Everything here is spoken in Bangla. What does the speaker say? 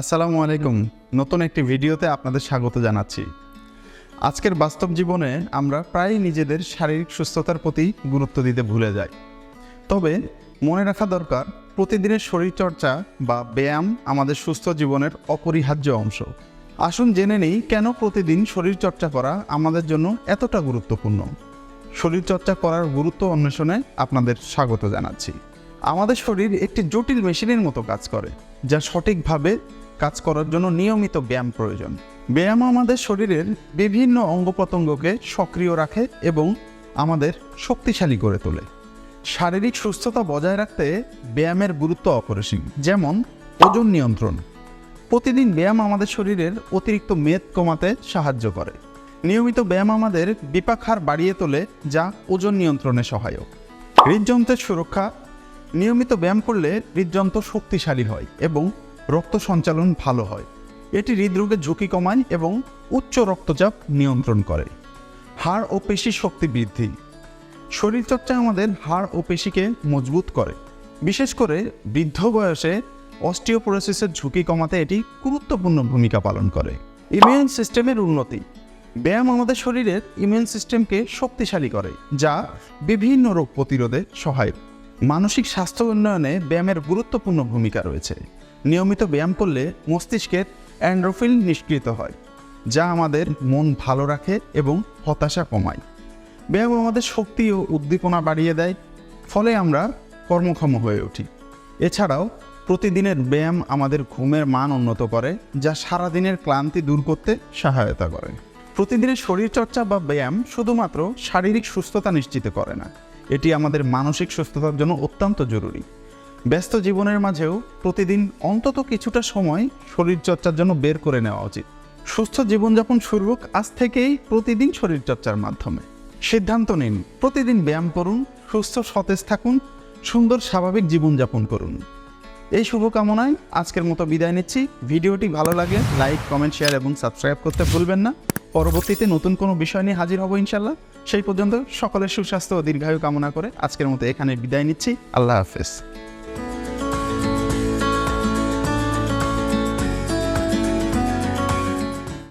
আসসালামু আলাইকুম। নতুন একটি ভিডিওতে আপনাদের স্বাগত জানাচ্ছি। আজকের বাস্তব জীবনে আমরা প্রায়ই নিজেদের শারীরিক সুস্থতার প্রতি গুরুত্ব দিতে ভুলে যাই। তবে মনে রাখা দরকার, প্রতিদিনের শরীরচর্চা বা ব্যায়াম আমাদের সুস্থ জীবনের অপরিহার্য অংশ। আসুন জেনে নেই কেন প্রতিদিন শরীরচর্চা করা আমাদের জন্য এতটা গুরুত্বপূর্ণ। শরীরচর্চা করার গুরুত্ব অন্বেষণে আপনাদের স্বাগত জানাচ্ছি। আমাদের শরীর একটি জটিল মেশিনের মতো কাজ করে, যা সঠিকভাবে কাজ করার জন্য নিয়মিত ব্যায়াম প্রয়োজন। ব্যায়াম আমাদের শরীরের বিভিন্ন অঙ্গ প্রত্যঙ্গকে সক্রিয় রাখে এবং আমাদের শক্তিশালী করে তোলে। শারীরিক সুস্থতা বজায় রাখতে ব্যায়ামের গুরুত্ব অপরিসীম, যেমন ওজন নিয়ন্ত্রণ। প্রতিদিন ব্যায়াম আমাদের শরীরের অতিরিক্ত মেদ কমাতে সাহায্য করে। নিয়মিত ব্যায়াম আমাদের বিপাক হার বাড়িয়ে তোলে, যা ওজন নিয়ন্ত্রণে সহায়ক। হৃদযন্ত্রের সুরক্ষা, নিয়মিত ব্যায়াম করলে হৃদযন্ত্র শক্তিশালী হয় এবং রক্ত সঞ্চালন ভালো হয়। এটি হৃদরোগের ঝুঁকি কমায় এবং উচ্চ রক্তচাপ নিয়ন্ত্রণ করে। হাড় ও পেশির শক্তি বৃদ্ধি। শরীরচর্চা আমাদের হাড় ও পেশিকে মজবুত করে। বিশেষ করে বৃদ্ধ বয়সে অস্টিওপোরোসিসের ঝুঁকি কমাতে এটি গুরুত্বপূর্ণ ভূমিকা পালন করে। ইমিউন সিস্টেমের উন্নতি। ব্যায়াম আমাদের শরীরের ইমিউন সিস্টেমকে শক্তিশালী করে, যা বিভিন্ন রোগ প্রতিরোধে সহায়ক। মানসিক স্বাস্থ্য উন্নয়নে ব্যায়ামের গুরুত্বপূর্ণ ভূমিকা রয়েছে। নিয়মিত ব্যায়াম করলে মস্তিষ্কের অ্যান্ড্রোফিল নিষ্কৃত হয়, যা আমাদের মন ভালো রাখে এবং হতাশা কমায়। ব্যায়াম আমাদের শক্তি ও উদ্দীপনা বাড়িয়ে দেয়, ফলে আমরা কর্মক্ষম হয়ে উঠি। এছাড়াও প্রতিদিনের ব্যায়াম আমাদের ঘুমের মান উন্নত করে, যা সারাদিনের ক্লান্তি দূর করতে সহায়তা করে। প্রতিদিনের শরীরচর্চা বা ব্যায়াম শুধুমাত্র শারীরিক সুস্থতা নিশ্চিত করে না, এটি আমাদের মানসিক সুস্থতার জন্য অত্যন্ত জরুরি। ব্যস্ত জীবনের মাঝেও প্রতিদিন অন্তত কিছুটা সময় শরীরচর্চার জন্য বের করে নেওয়া উচিত। সুস্থ জীবনযাপন শুরু হোক আজ থেকেই প্রতিদিন শরীরচর্চার মাধ্যমে। সিদ্ধান্ত নিন, প্রতিদিন ব্যায়াম করুন, সুস্থ সতেজ থাকুন, সুন্দর স্বাভাবিক জীবনযাপন করুন। এই শুভকামনায় আজকের মতো বিদায় নিচ্ছি। ভিডিওটি ভালো লাগে, লাইক, কমেন্ট, শেয়ার এবং সাবস্ক্রাইব করতে ভুলবেন না। পরবর্তীতে নতুন কোনো বিষয় নিয়ে হাজির হব ইনশাল্লাহ সেই পর্যন্ত সকলের সুস্বাস্থ্য ও দীর্ঘায়ু কামনা করে আজকের মতো এখানে বিদায় নিচ্ছি। আল্লাহ হাফেজ।